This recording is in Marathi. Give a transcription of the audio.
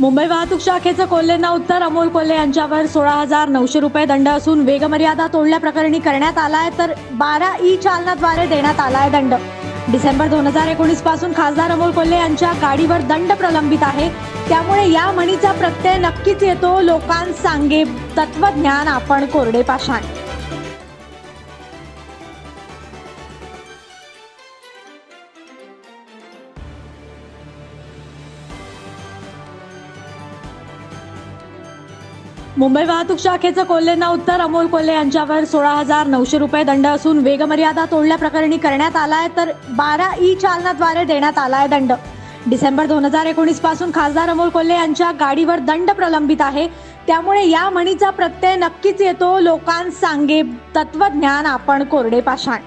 मुंबई वाहतूक शाखेचं कोल्हेंना उत्तर अमोल कोल्हे यांच्यावर सोळा हजार नऊशे रुपये दंड असून वेगमर्यादा तोडल्याप्रकरणी करण्यात आलाय तर बारा ई चालनाद्वारे देण्यात आलाय दंड. डिसेंबर दोन हजार एकोणीसपासून खासदार अमोल कोल्हे यांच्या गाडीवर दंड प्रलंबित आहे. त्यामुळे या म्हणीचा प्रत्यय नक्कीच येतो. लोकांसांगे तत्वज्ञान आपण कोरडे पाषाण. मुंबई वाहतूक शाखेचं कोल्हेंना उत्तर अमोल कोल्हे यांच्यावर सोळा हजार नऊशे रुपये दंड असून वेगमर्यादा तोडल्याप्रकरणी करण्यात आलाय तर बारा ई चालनाद्वारे देण्यात आलाय दंड. डिसेंबर दोन हजार एकोणीसपासून खासदार अमोल कोल्हे यांच्या गाडीवर दंड प्रलंबित आहे. त्यामुळे या म्हणीचा प्रत्यय नक्कीच येतो. लोकांस सांगे तत्वज्ञान आपण कोरडे पाषाण.